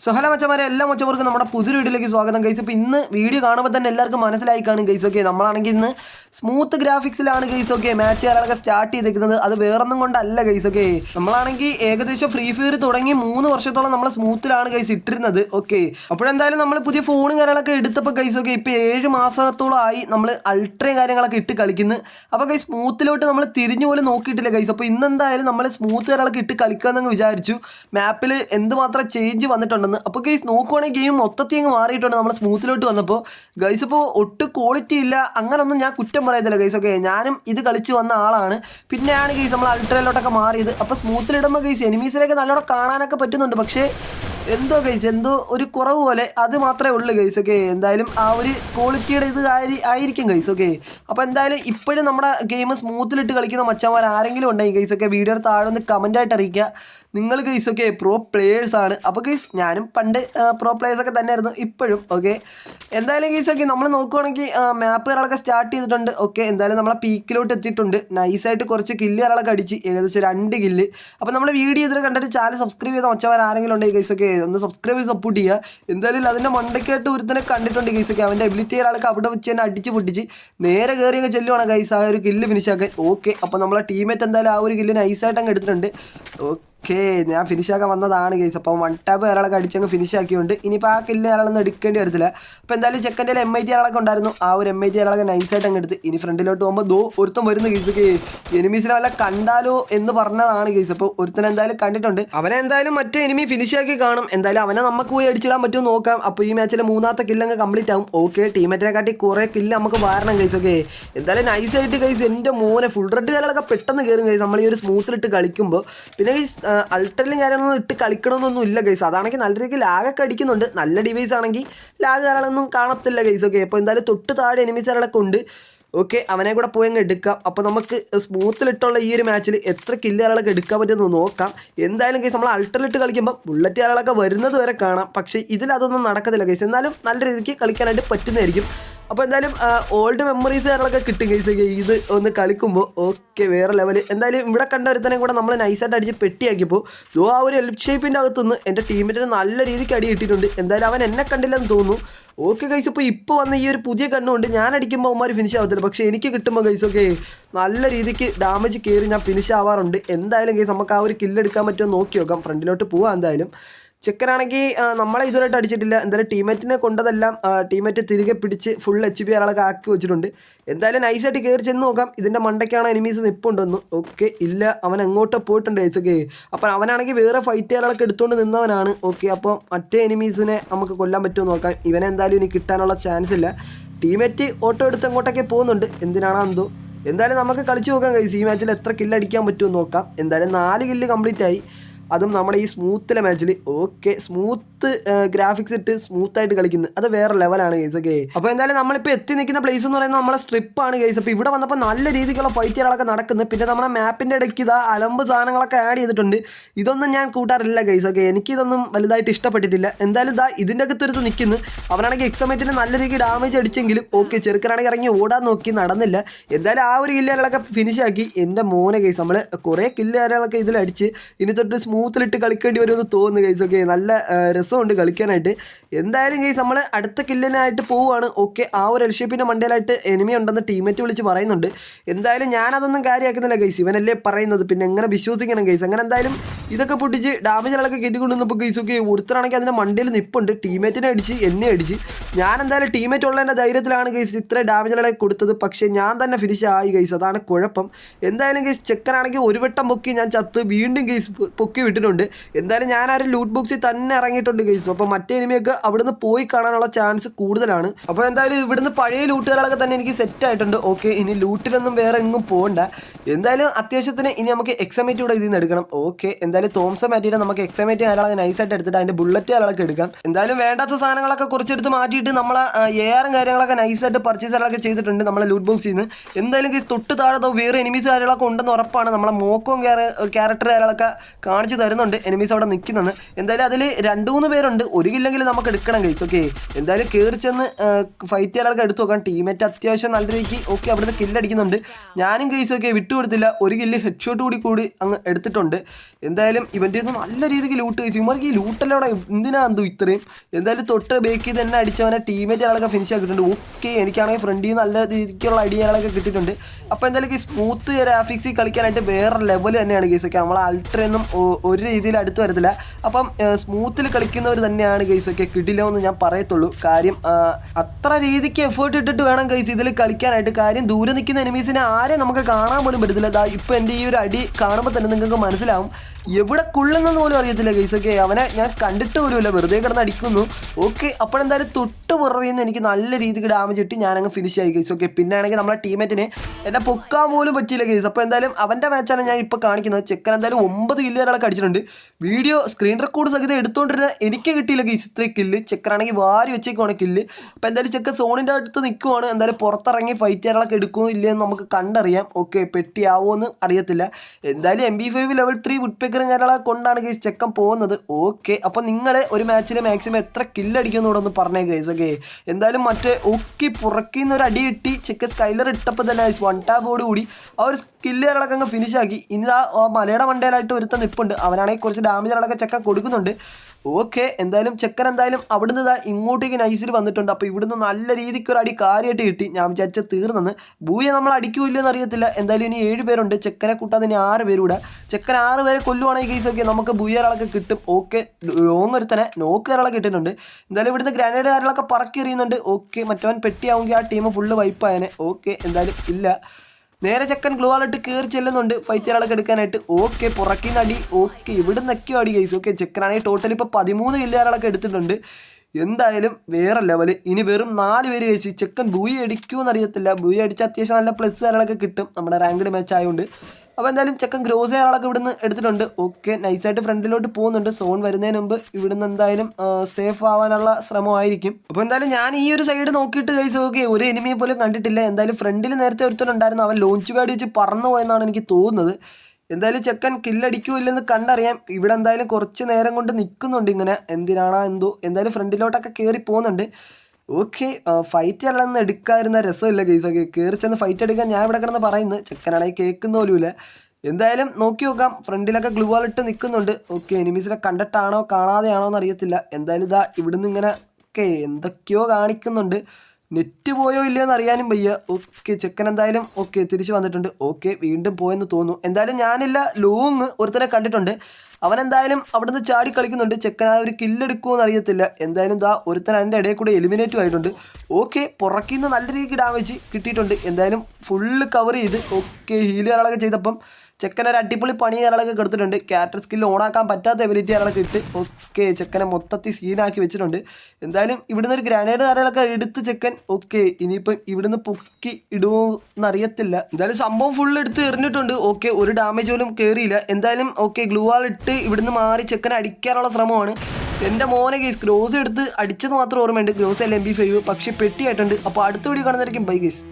So hello മച്ചമാരെ എല്ലാ മച്ചവർക്കും നമ്മുടെ പുതിയ വീഡിയോയിലേക്ക് സ്വാഗതം. ഗൈസ് ഇപ്പോൾ ഇന്ന് വീഡിയോ കാണുമ്പോൾ തന്നെ എല്ലാവർക്കും മനസ്സിലായി കാണും ഗൈസ് ഓക്കെ നമ്മളാണെങ്കിൽ ഇന്ന് സ്മൂത്ത് ഗ്രാഫിക്സിലാണ് ഗൈസ് ഓക്കെ മാച്ച് കാലൊക്കെ സ്റ്റാർട്ട് ചെയ്തിരിക്കുന്നത് അത് വേറൊന്നും കൊണ്ടല്ല ഗൈസ് ഓക്കെ നമ്മളാണെങ്കിൽ ഏകദേശം ഫ്രീ ഫയർ തുടങ്ങി മൂന്ന് വർഷത്തോളം നമ്മൾ സ്മൂത്തിലാണ് ഗൈസ് ഇട്ടിരുന്നത് ഓക്കെ അപ്പോഴെന്തായാലും നമ്മൾ പുതിയ ഫോണും കാര്യങ്ങളൊക്കെ എടുത്തപ്പോൾ ഗൈസ് ഓക്കെ ഇപ്പോൾ ഏഴ് മാസത്തോളം ആയി നമ്മൾ അൾട്രയും കാര്യങ്ങളൊക്കെ ഇട്ട് കളിക്കുന്നു. അപ്പോൾ ഗൈസ് സ്മൂത്തിലോട്ട് നമ്മൾ തിരിഞ്ഞു പോലും നോക്കിയിട്ടില്ല ഗൈസ് അപ്പോൾ ഇന്നെന്തായാലും നമ്മൾ സ്മൂത്ത് കാര്യങ്ങളൊക്കെ ഇട്ട് കളിക്കാമെന്നങ്ങ് വിചാരിച്ചു. മാപ്പിൽ എന്തുമാത്രം ചേഞ്ച് വന്നിട്ടുണ്ടെന്ന് അപ്പോൾ ഗൈസ് നോക്കുവാണെങ്കിൽ ഗെയിം മൊത്തത്തിൽ അങ്ങ് മാറിയിട്ടുണ്ട്. നമ്മൾ സ്മൂത്തിലോട്ട് വന്നപ്പോൾ ഗൈസ് ഇപ്പോൾ ഒട്ടും ക്വാളിറ്റി ഇല്ല. അങ്ങനൊന്നും ഞാൻ കുറ്റം പറയത്തില്ല ഗൈസ് ഓക്കെ ഞാനും ഇത് കളിച്ച് വന്ന ആളാണ്. പിന്നെയാണ് ഗൈസ് നമ്മൾ അൾട്രയിലോട്ടൊക്കെ മാറിയത്. അപ്പോൾ സ്മൂത്തിലിടുമ്പോൾ ഗൈസ് എനിമീസിലേക്ക് നല്ലോണം കാണാനൊക്കെ പറ്റുന്നുണ്ട്. പക്ഷേ എന്തോ ഗൈസ് എന്തോ ഒരു കുറവ് പോലെ അത് മാത്രമേ ഉള്ളൂ ഗൈസ് ഓക്കെ എന്തായാലും ആ ഒരു ക്വാളിറ്റിയുടെ ഇത് ആയി ആയിരിക്കും ഗൈസ് ഓക്കെ അപ്പോൾ എന്തായാലും ഇപ്പോഴും നമ്മുടെ ഗെയിം സ്മൂത്തിലിട്ട് കളിക്കുന്ന മച്ചന്മാർ ആരെങ്കിലും ഉണ്ടെങ്കിൽ ഗൈസ് ഒക്കെ വീഡിയോ താഴെ ഒന്ന് കമന്റായിട്ട് അറിയിക്കുക. നിങ്ങൾ ഗൈസ് ഒക്കെ പ്രോ പ്ലേയേഴ്സ് ആണ്. അപ്പോൾ ഗൈസ് ഞാനും പണ്ട് പ്രോ പ്ലേയേഴ്സ് ഒക്കെ തന്നെയായിരുന്നു. ഇപ്പോഴും ഓക്കെ എന്തായാലും ഗൈസ് ഒക്കെ നമ്മൾ നോക്കുവാണെങ്കിൽ മാപ്പുകളൊക്കെ സ്റ്റാർട്ട് ചെയ്തിട്ടുണ്ട് ഓക്കെ എന്തായാലും നമ്മളെ പീക്കിലോട്ട് എത്തിയിട്ടുണ്ട്. നൈസായിട്ട് കുറച്ച് കില്ലുകളൊക്കെ അടിച്ച് ഏകദേശം രണ്ട് കില്ല് അപ്പോൾ നമ്മൾ വീഡിയോ ഇതിൽ കണ്ടിട്ട് ചാനൽ സബ്സ്ക്രൈബ് ചെയ്ത മച്ചവർ ആരെങ്കിലും ഉണ്ടെങ്കിൽ ഗൈസ് ഒക്കെ ഒന്ന് സബ്സ്ക്രൈബ് ചെയ്ത് സപ്പോർട്ട് ചെയ്യുക. എന്തായാലും അതിന്റെ മണ്ടയ്ക്കായിട്ട് ഒരുത്തനെ കണ്ടിട്ടുണ്ട് ഗൈസ് ഒക്കെ അവന്റെ എബിലിറ്റി ഒരാളൊക്കെ അവിടെ വെച്ച് തന്നെ അടിച്ച് പൊട്ടിച്ച് നേരെ കയറി അങ്ങ് ചെല്ലുവാണ് ഗൈസ് ആ ഒരു കില്ല് ഫിനിഷ് ആക്കാൻ. ഓക്കെ അപ്പോൾ നമ്മളെ ടീമേറ്റ് എന്തായാലും ആ ഒരു കില്ല് നൈസായിട്ട് അങ്ങ് എടുത്തിട്ടുണ്ട്. ഓക്കെ ഞാൻ ഫിനിഷ് ആക്കാൻ വന്നതാണ് കേസ് അപ്പോൾ വൺ ടാപ്പ് ഒരാളൊക്കെ അടിച്ചങ്ങ് ഫിനിഷ് ആക്കിയുണ്ട് ഇനിയിപ്പോൾ ആ കില്ല് ഒരാളൊന്നും എടുക്കേണ്ടി വരത്തില്ല. അപ്പോൾ എന്തായാലും ചെക്കന്റെ എം ഐ ടി ആളൊക്കെ ഉണ്ടായിരുന്നു. ആ ഒരു എം ഐ ടി ആളൊക്കെ നൈസായിട്ട് അങ്ങ് എടുത്ത്. ഇനി ഫ്രണ്ടിലോട്ട് പോകുമ്പോൾ ദോ ഒരുത്തം വരുന്ന കേസ് എനിമീസിനെ വല്ല കണ്ടാലോ എന്ന് പറഞ്ഞതാണ് കേസ് അപ്പോൾ ഒരുത്തൻ എന്തായാലും കണ്ടിട്ടുണ്ട്. അവനെ എന്തായാലും മറ്റേ എനിമി ഫിനിഷ് ആക്കി കാണും. എന്തായാലും അവനെ നമുക്ക് പോയി അടിച്ചിടാൻ പറ്റുമോ നോക്കാം. അപ്പോൾ ഈ മാച്ചിലെ മൂന്നാമത്തെ കില്ലങ്ങ് കംപ്ലീറ്റ് ആവും. ഓക്കെ ടീമേറ്റിനെ കാട്ടി കുറേ കില്ല് നമുക്ക് വാരണം കേസ് ഓക്കെ എന്തായാലും നൈസായിട്ട് കേസ് എന്റെ മോനെ ഫുൾ റെഡ് കാര്യങ്ങളൊക്കെ പെട്ടെന്ന് കയറും കേസ് നമ്മൾ ഈ ഒരു സ്മൂത്തിലിട്ട് കളിക്കുമ്പോൾ പിന്നെ അൾട്രലും കാര്യങ്ങളൊന്നും ഇട്ട് കളിക്കണമെന്നൊന്നും ഇല്ല ഗൈസ് അതാണെങ്കിൽ നല്ല രീതിക്ക് ലാഗൊക്കെ അടിക്കുന്നുണ്ട്. നല്ല ഡിവൈസ് ആണെങ്കിൽ ലാഗ് കാര്യങ്ങളൊന്നും കാണത്തില്ല ഗൈസ് ഓക്കെ അപ്പോൾ എന്തായാലും തൊട്ട് താഴെ എനിമീസ് കാര്യങ്ങളൊക്കെ ഉണ്ട് ഓക്കെ അവനെ കൂടെ പോയി അങ്ങ് എടുക്കാം. അപ്പോൾ നമുക്ക് സ്മൂത്തിലിട്ടുള്ള ഈ ഒരു മാച്ചിൽ എത്ര കില്ലുകളൊക്കെ എടുക്കാൻ പറ്റുമെന്ന് നോക്കാം. എന്തായാലും കേസ് നമ്മൾ അൾട്ടറിലിട്ട് കളിക്കുമ്പോൾ ബുള്ളറ്റ് ആളുകളൊക്കെ വരുന്നത് വരെ കാണാം. പക്ഷേ ഇതിൽ അതൊന്നും നടക്കത്തില്ല കേസ് എന്നാലും നല്ല രീതിക്ക് കളിക്കാനായിട്ട് പറ്റുന്നതായിരിക്കും. അപ്പോൾ എന്തായാലും ഓൾഡ് മെമ്മറീസ് കാര്യങ്ങളൊക്കെ കിട്ടും കേസ് ഇത് ഒന്ന് കളിക്കുമ്പോൾ ഓക്കെ വേറെ ലെവൽ എന്തായാലും ഇവിടെ കണ്ട ഒരുത്തനെ കൂടെ നമ്മൾ നൈസായിട്ട് അടിച്ച് പെട്ടിയാക്കിയപ്പോൾ ദോ ആ ഒരു എൽപ് ഷേപ്പിന്റെ അകത്തുനിന്ന് എന്റെ ടീമിന്റെ നല്ല രീതിക്ക് അടി കിട്ടിയിട്ടുണ്ട്. എന്തായാലും അവൻ എന്നെ കണ്ടില്ലെന്ന് തോന്നുന്നു. ഓക്കെ ഗൈസ് ഇപ്പോൾ ഇപ്പോൾ വന്ന ഈ ഒരു പുതിയ കണ്ണുകൊണ്ട് ഞാൻ അടിക്കുമ്പോൾ അവന്മാർ ഫിനിഷ് ആവത്തില്ല. പക്ഷേ എനിക്ക് കിട്ടുമ്പോൾ ഗൈസ് ഓക്കെ നല്ല രീതിക്ക് ഡാമേജ് കയറി ഞാൻ ഫിനിഷ് ആവാറുണ്ട്. എന്തായാലും ഗൈസ് നമുക്ക് ആ ഒരു കില്ലെടുക്കാൻ പറ്റുമോ നോക്കി നോക്കാം. ഫ്രണ്ടിലോട്ട് പോവാം എന്തായാലും. ചെക്കനാണെങ്കിൽ നമ്മളെ ഇതുവരെയായിട്ട് അടിച്ചിട്ടില്ല. എന്തായാലും ടീമേറ്റിനെ കൊണ്ടതെല്ലാം ടീമേറ്റ് തിരികെ പിടിച്ച് ഫുൾ എച്ച് പി ആളൊക്കെ ആക്കി വെച്ചിട്ടുണ്ട്. എന്തായാലും നൈസായിട്ട് കയറി ചെന്ന് നോക്കാം. ഇതിന്റെ മണ്ടയ്ക്കാണ് എനിമീസ് നിപ്പുണ്ടെന്ന് ഓക്കെ ഇല്ല അവൻ എങ്ങോട്ടോ പോയിട്ടുണ്ട് ഓക്കെ അപ്പം അവനാണെങ്കിൽ വേറെ ഫൈറ്റ് ആളൊക്കെ എടുത്തുകൊണ്ട് നിന്നവനാണ്. ഓക്കെ അപ്പോൾ മറ്റേ എനിമീസിനെ നമുക്ക് കൊല്ലാൻ പറ്റുമോ നോക്കാം. ഇവനെ എന്തായാലും ഇനി കിട്ടാനുള്ള ചാൻസ് ഇല്ല. ടീമേറ്റ് ഓട്ടോ എടുത്ത് അങ്ങോട്ടൊക്കെ പോകുന്നുണ്ട്? എന്തിനാണോ എന്തോ എന്തായാലും നമുക്ക് കളിച്ചു നോക്കാം കൈസ് ഈ മാച്ചിൽ എത്ര കില്ല് അടിക്കാൻ പറ്റുമെന്ന് നോക്കാം. എന്തായാലും നാല് കില്ല് കംപ്ലീറ്റ് ആയി. അതും നമ്മുടെ ഈ സ്മൂത്തിലെ മാച്ചിൽ ഓക്കെ സ്മൂത്ത് ഗ്രാഫിക്സ് ഇട്ട് സ്മൂത്ത് ആയിട്ട് കളിക്കുന്നത്. അത് വേറെ ലെവലാണ് ഗൈസ് ഓക്കെ അപ്പോൾ എന്തായാലും നമ്മളിപ്പോൾ എത്തി നിൽക്കുന്ന പ്ലേസ് എന്ന് പറയുന്നത് നമ്മളെ ആണ് ഗൈസ് അപ്പോൾ ഇവിടെ വന്നപ്പോൾ നല്ല രീതിക്കുള്ള ഫൈറ്റുകളൊക്കെ നടക്കുന്നത് പിന്നെ നമ്മുടെ മാപ്പിന്റെ ഇടയ്ക്ക് ഇതാ അലമ്പ് സാധനങ്ങളൊക്കെ ആഡ് ചെയ്തിട്ടുണ്ട്. ഇതൊന്നും ഞാൻ കൂട്ടാറില്ല ഗൈസ് ഓക്കെ എനിക്കിതൊന്നും വലുതായിട്ട് ഇഷ്ടപ്പെട്ടിട്ടില്ല. എന്തായാലും ഇതാ ഇതിന്റെ അകത്തൊരുത്ത് നിൽക്കുന്നു അവനാണെങ്കിൽ എക്സമേറ്റിന് നല്ല രീതിക്ക് ഡാമേജ് അടിച്ചെങ്കിലും ഓക്കെ ചെറുക്കനാണെങ്കിൽ ഇറങ്ങി ഓടാൻ നോക്കി നടന്നില്ല. എന്തായാലും ആ ഒരു കില്ലുകളൊക്കെ ഫിനിഷ് ആക്കി. എന്റെ മോനെ ഗൈസ് നമ്മൾ കുറേ കില്ലുകാരകളൊക്കെ ഇതിലടിച്ച്. ഇനി തൊട്ട് സ്മൂത്തിലിട്ട് കളിക്കേണ്ടി വരുമെന്ന് തോന്നുന്നു ഗൈസ് ഓക്കെ നല്ല രസമുണ്ട് കളിക്കാനായിട്ട്. എന്തായാലും ഗൈസ് നമ്മൾ അടുത്ത കില്ലിനായിട്ട് പോവുകയാണ്. ഓക്കെ ആ ഒരു എൽഷേപ്പിന്റെ മണ്ടയിലായിട്ട് എനിമി ഉണ്ടെന്ന് ടീമേറ്റ് വിളിച്ച് പറയുന്നുണ്ട്. എന്തായാലും ഞാനതൊന്നും കാര്യമാക്കുന്നില്ല ഗൈസ് ഇവനല്ലേ പറയുന്നത്. പിന്നെ എങ്ങനെ വിശ്വസിക്കണം ഗൈസ് അങ്ങനെ എന്തായാലും ഇതൊക്കെ പൊട്ടിച്ച് ഡാമേജുകളൊക്കെ കെട്ടിക്കൊണ്ടുവന്നപ്പോൾ ഗൈസ് ഒക്കെ ഒരുത്തരാണെങ്കിൽ അതിന്റെ മണ്ടയിൽ നിപ്പുണ്ട്. ടീമേറ്റിനെ അടിച്ച് എന്നെ അടിച്ച്. ഞാൻ എന്തായാലും ടീമേറ്റ് ഉള്ളതിന്റെ ധൈര്യത്തിലാണ് ഗൈസ് ഇത്ര ഡാമേജുകളൊക്കെ കൊടുത്തത്. പക്ഷേ ഞാൻ തന്നെ ഫിനിഷ് ആയി ഗൈസ് അതാണ് കുഴപ്പം. എന്തായാലും ഗൈസ് ചെക്കനാണെങ്കിൽ ഒരു വട്ടം പൊക്കി ഞാൻ ചത്ത്. വീണ്ടും ഗൈസ് പൊക്കി വിട്ടിട്ടുണ്ട്. എന്തായാലും ഞാൻ ആ ഒരു ലൂട്ട് ബോക്സിൽ തന്നെ ഇറങ്ങിയിട്ടുണ്ട് ഗൈസ് അപ്പോൾ മറ്റേ എനിമിയൊക്കെ അവിടുന്ന് പോയി കാണാനുള്ള ചാൻസ് കൂടുതലാണ്. അപ്പോൾ എന്തായാലും ഇവിടുന്ന് പഴയ ലൂട്ടുകളൊക്കെ തന്നെ എനിക്ക് സെറ്റ് ആയിട്ടുണ്ട്. ഓക്കെ ഇനി ലൂട്ടിലൊന്നും വേറെ എങ്ങും പോകണ്ട എന്തായാലും അത്യാവശ്യത്തിന് ഇനി നമുക്ക് എക്സമേറ്റ് കൂടെ ഇതിൽ നിന്ന് എടുക്കണം. ഓക്കെ എന്തായാലും തോംസം മാറ്റിയിട്ട് നമുക്ക് എക്സമേറ്റ് ആളൊക്കെ നൈസായിട്ട് എടുത്തിട്ട് അതിന്റെ ബുള്ളറ്റ് ആളൊക്കെ എടുക്കാം. എന്തായാലും വേണ്ടാത്ത സാധനങ്ങളൊക്കെ കുറച്ചെടുത്ത് മാറ്റിയിട്ട് നമ്മൾ എയറും കാര്യങ്ങളൊക്കെ നൈസായിട്ട് പർച്ചേസുകളൊക്കെ ചെയ്തിട്ടുണ്ട് നമ്മളെ ലൂട്ട് ബോക്സിൽ നിന്ന്. എന്തായാലും തൊട്ട് താഴെ വേറെ എനിമീസ് കാര്യങ്ങളൊക്കെ ഉണ്ടെന്ന് ഉറപ്പാണ്. നമ്മളെ മോക്കോ ക്യാരക്ടർ കാര്യങ്ങളൊക്കെ കാണിച്ച് തരുന്നുണ്ട്. എനിമീസ് അവിടെ നിൽക്കുന്നത് എന്തായാലും അതിൽ രണ്ട് മൂന്ന് പേരുണ്ട്. ഒരു കില്ലെങ്കിലും നമുക്ക് എടുക്കണം ഗൈസ് ഓക്കെ എന്തായാലും കയറി ചെന്ന് ഫൈറ്റ് ചെയ്യാൻ എടുത്തു നോക്കാം. ടീമേറ്റ് അത്യാവശ്യം നല്ല രീതിക്ക് ഓക്കെ അവിടുന്ന് കില്ലടിക്കുന്നുണ്ട് ഞാനും ഗൈസ് ഒക്കെ വിട്ടുകൊടുത്തില്ല. ഒരു കില്ല് ഹെഡ് ഷോട്ട് കൂടി കൂടി അങ്ങ് എടുത്തിട്ടുണ്ട്. എന്തായാലും ഇവന്റെ ഒന്നും നല്ല രീതിക്ക് ലൂട്ട് കഴിച്ചു. ഇവർക്ക് ഈ ലൂട്ടെല്ലാം അവിടെ എന്തിനാ എന്തോ ഇത്രയും? എന്തായാലും തൊട്ട് ബേക്ക് ചെയ്ത് തന്നെ അടിച്ചവനെ ടീമേറ്റ് ആളൊക്കെ ഫിനിഷ് ആക്കിയിട്ടുണ്ട്. ഓക്കെ എനിക്കാണെങ്കിൽ ഫ്രണ്ടിൽ നല്ല രീതിക്കുള്ള ഐഡിയകളൊക്കെ കിട്ടിയിട്ടുണ്ട്. അപ്പോൾ എന്തായാലും ഈ സ്മൂത്ത് ഗ്രാഫിക്സ് കളിക്കാനായിട്ട് വേറെ ലെവൽ തന്നെയാണ് ഗെയ്സ്. ഒക്കെ നമ്മൾ അൾട്രയൊന്നും ഒരു രീതിയിൽ അടുത്ത് വരത്തില്ല. അപ്പം സ്മൂത്തിൽ കളിക്കുന്നവർ തന്നെയാണ് ഗൈസ് ഒക്കെ. കിടിലോ എന്ന് ഞാൻ പറയത്തുള്ളൂ. കാര്യം അത്ര രീതിക്ക് എഫേർട്ട് ഇട്ടിട്ട് വേണം ഗൈസ് ഇതിൽ കളിക്കാനായിട്ട്. കാര്യം ദൂരെ നിൽക്കുന്ന എനിമീസിനെ ആരെ നമുക്ക് കാണാൻ പോലും പറ്റത്തില്ല. ദാ ഇപ്പം എന്റെ ഈ ഒരു അടി കാണുമ്പോൾ തന്നെ നിങ്ങൾക്ക് മനസ്സിലാവും. എവിടെ കൊള്ളുന്നെന്ന് പോലും അറിയത്തില്ല ഗൈസ് ഒക്കെ. അവനെ ഞാൻ കണ്ടിട്ട് പോലുമില്ല. വെറുതെ കിടന്ന് അടിക്കുന്നു. ഓക്കെ അപ്പോഴെന്തായാലും തൊട്ട് പുറമേ നിന്ന് എനിക്ക് നല്ല രീതിക്ക് ഡാമേജ് ഇട്ട് ഞാനങ്ങ് ഫിനിഷ് ആയി ഗൈസ് ഓക്കെ പിന്നെ ആണെങ്കിൽ നമ്മളെ ടീമേറ്റിനെ എന്നെ പൊക്കാൻ പോലും പറ്റിയില്ല ഗൈസ് അപ്പോൾ എന്തായാലും അവന്റെ മാച്ചാണ് ഞാൻ ഇപ്പോൾ കാണിക്കുന്നത്. ചെക്കൻ എന്തായാലും ഒമ്പത് കില്ലുകാരൊക്കെ അടിച്ചിട്ടുണ്ട് വീഡിയോ സ്ക്രീൻ റെക്കോർഡ് സഹിതം എടുത്തുകൊണ്ടിരുന്ന എനിക്ക് കിട്ടിയില്ല ഗൈസ് ഇത്രയും കില്ല് ചെക്കറാണെങ്കിൽ വാരി വെച്ചേക്കുവാണ് കില്ല് അപ്പോൾ എന്തായാലും ചെക്കൻ സോണിന്റെ അടുത്ത് നിൽക്കുവാണ്. എന്തായാലും പുറത്തിറങ്ങി ഫൈറ്റ് ചെയ്യാനൊക്കെ എടുക്കുമോ ഇല്ലയെന്ന് നമുക്ക് കണ്ടറിയാം. ഓക്കെ പെട്ടിയാവോ എന്ന് അറിയത്തില്ല. എന്തായാലും M B five level three വുഡ്പേക്കറും കാര്യങ്ങളെ കൊണ്ടാണ് ഗൈസ് ചെക്കൻ പോകുന്നത്. ഓക്കെ അപ്പോൾ നിങ്ങൾ ഒരു മാച്ചിൽ മാക്സിമം എത്ര കില്ലടിക്കുമെന്ന് ഇവിടെ ഒന്ന് പറഞ്ഞേ ഗൈസ് ഓക്കെ എന്തായാലും മറ്റേ ഒക്കി പുറക്കിന്ന് ഒരു അടി കിട്ടി. ചെക്കൻ സ്കൈലർ ഇട്ടപ്പോൾ തന്നെ വൺ ടാബോട് കൂടി. ആ ഒരു സ്കില്ലുകളൊക്കെ അങ്ങ് ഫിനിഷ് ആക്കി. ഇനി ആ മലയുടെ മണ്ടയിലായിട്ട് ഒരുത്തൻ നിപ്പുണ്ട്. അവനാണെങ്കിൽ കുറച്ച് ഡാമേജുകളൊക്കെ ചെക്കൻ കൊടുക്കുന്നുണ്ട്. ഓക്കെ എന്തായാലും ചെക്കൻ എന്തായാലും അവിടുന്ന് ഇതാ ഇങ്ങോട്ടേക്ക് നൈസിൽ വന്നിട്ടുണ്ട്. അപ്പോൾ ഇവിടുന്ന് നല്ല രീതിക്ക് ഒരു അടി കാര്യമായിട്ട് കിട്ടി. ഞാൻ വിചാരിച്ച തീർന്നെന്ന്. ഭൂയെ നമ്മൾ അടിക്കൂല്ലെന്ന് അറിയത്തില്ല. എന്തായാലും ഇനി ഏഴ് പേരുണ്ട്. ചെക്കനെ കൂട്ടാതെ ഇനി ആറ് പേരൂടെ ചെക്കൻ ആറ് പേരെ കൊല്ലുവാണെങ്കിൽ കേസ് നമുക്ക് നമുക്ക് ഒരാളൊക്കെ കിട്ടും. ഓക്കെ ലോങ് ഒരുത്തനെ നോക്ക് ഒരാളെ കിട്ടുന്നുണ്ട് എന്തായാലും ഇവിടുന്ന് ഗ്രാനേഡ് കാര്യങ്ങളൊക്കെ പറക്കി എറിയുന്നുണ്ട്. ഓക്കെ മറ്റവൻ പെട്ടിയാവുമെങ്കിൽ ആ ടീം ഫുള്ള് വൈപ്പായനെ. ഓക്കെ എന്തായാലും ഇല്ല. നേരെ ചെക്കൻ ഗ്ലൂ വാളിട്ട് കയറി ചെല്ലുന്നുണ്ട്. ഫൈറ്റ് ചെയ്യാളൊക്കെ എടുക്കാനായിട്ട്. ഓക്കെ പുറക്കിന്ന് അടി. ഓക്കെ ഇവിടെ നിന്നൊക്കെയോ അടി കൈസ് ഓക്കെ ചെക്കനാണെങ്കിൽ ടോട്ടൽ ഇപ്പോൾ പതിമൂന്ന് കില്ലുകാരകളൊക്കെ എടുത്തിട്ടുണ്ട്. എന്തായാലും വേറെ ലെവൽ ഇനി വെറും നാല് പേര് കഴിച്ച് ചെക്കൻ ബൂയി അടിക്കുമെന്ന് അറിയത്തില്ല. ബൂയി അടിച്ച അത്യാവശ്യം നല്ല പ്ലസ് കാര്യങ്ങളൊക്കെ കിട്ടും. നമ്മുടെ റാങ്ക്ഡ് മാച്ച് ആയതുകൊണ്ട് അപ്പോൾ എന്തായാലും ചെക്കൻ ഗ്രോസ് ചെയ്യാളൊക്കെ ഇവിടുന്ന് എടുത്തിട്ടുണ്ട്. ഓക്കെ നൈസായിട്ട് ഫ്രണ്ടിലോട്ട് പോകുന്നുണ്ട്. സോൺ വരുന്നതിന് മുമ്പ് ഇവിടുന്ന് എന്തായാലും സേഫ് ആവാനുള്ള ശ്രമമായിരിക്കും. അപ്പോൾ എന്തായാലും ഞാൻ ഈ ഒരു സൈഡ് നോക്കിയിട്ട് കഴിച്ച് ഓക്കെ ഒരു എനിമിയെ പോലും കണ്ടിട്ടില്ല. എന്തായാലും ഫ്രണ്ടിൽ നേരത്തെ ഒരുത്തനുണ്ടായിരുന്നു. അവൻ ലോഞ്ച് പാഡ് വെച്ച് പറന്നു പോയെന്നാണ് എനിക്ക് തോന്നുന്നത്. എന്തായാലും ചെക്കൻ കില്ലടിക്കൂല്ലെന്ന് കണ്ടറിയാം. ഇവിടെ എന്തായാലും കുറച്ച് നേരം കൊണ്ട് നിൽക്കുന്നുണ്ട് ഇങ്ങനെ. എന്തിനാണോ എന്തോ. എന്തായാലും ഫ്രണ്ടിലോട്ടൊക്കെ കയറി പോകുന്നുണ്ട്. ഓക്കെ ഫൈറ്റ് എല്ലാം എടുക്കാതിരുന്ന രസമില്ല കേസൊക്കെ കയറി ചെന്ന് ഫൈറ്റ് എടുക്കാൻ ഞാൻ ഇവിടെ കിടന്ന് പറയുന്നത് ചെക്കനാണെങ്കിൽ കേൾക്കുന്ന പോലുമില്ല. എന്തായാലും നോക്കി നോക്കാം. ഫ്രണ്ടിലൊക്കെ ഗ്ലൂ വാൾ ഇട്ട് നിൽക്കുന്നുണ്ട്. ഓക്കെ എനിമീസിനെ കണ്ടിട്ടാണോ കാണാതെയാണോ എന്ന് അറിയത്തില്ല. എന്തായാലും ഇതാ ഇവിടുന്ന് ഇങ്ങനെ ഓക്കെ എന്തൊക്കെയോ കാണിക്കുന്നുണ്ട്. നെറ്റ് പോയോ ഇല്ലയോ എന്ന് അറിയാനും വയ്യ. ഓക്കെ ചെക്കൻ എന്തായാലും ഓക്കെ തിരിച്ച് വന്നിട്ടുണ്ട്. ഓക്കെ വീണ്ടും പോയെന്ന് തോന്നുന്നു. എന്തായാലും ഞാനില്ല ലോങ് ഒരുത്തനെ കണ്ടിട്ടുണ്ട്. അവൻ എന്തായാലും അവിടുന്ന് ചാടി കളിക്കുന്നുണ്ട്. ചെക്കൻ ആ ഒരു കില്ലെടുക്കുമോ എന്ന് അറിയത്തില്ല. എന്തായാലും ദാ ഒരുത്തൻ അതിന്റെ ഇടയിൽ കൂടെ എലിമിനേറ്റും ആയിട്ടുണ്ട്. ഓക്കെ പുറക്കിന്ന് നല്ല രീതിക്ക് ഡാമേജ് കിട്ടിയിട്ടുണ്ട്. എന്തായാലും ഫുള്ള് കവർ ചെയ്ത് ഓക്കെ ഹീലുകളൊക്കെ ചെയ്തപ്പം ചെക്കനെ ഒരു അടിപൊളി പണി അയാളൊക്കെ കൊടുത്തിട്ടുണ്ട്. ക്യാരക്ടർ സ്കില്ല് ഓണാക്കാൻ പറ്റാത്ത എബിലിറ്റി അയാളൊക്കെ ഇട്ട്. ഓക്കെ ചെക്കനെ മൊത്തത്തിൽ സീനാക്കി വെച്ചിട്ടുണ്ട്. എന്തായാലും ഇവിടുന്ന് ഒരു ഗ്രാനേഡ് കാര്യങ്ങളൊക്കെ എടുത്ത് ചെക്കൻ ഓക്കെ ഇനിയിപ്പം ഇവിടുന്ന് പൊക്കി ഇടുമോ എന്നറിയത്തില്ല എന്തായാലും സംഭവം ഫുൾ എടുത്ത് എറിഞ്ഞിട്ടുണ്ട്. ഓക്കെ ഒരു ഡാമേജ് പോലും കയറിയില്ല എന്തായാലും ഓക്കെ ഗ്ലൂവാൾ ഇട്ട് ഇവിടുന്ന് മാറി ചെക്കനെ അടിക്കാനുള്ള ശ്രമമാണ്. എന്റെ മോനെ ഗേസ് ഗ്രോസ് എടുത്ത് അടിച്ചത് മാത്രം ഓർമ്മയുണ്ട്. ഗ്രോസ് അല്ല എം ബി ഫൈവ് പക്ഷേ പെട്ടിയായിട്ടുണ്ട്. അപ്പോൾ അടുത്ത വീഡിയോ കാണുന്നതായിരിക്കും. By case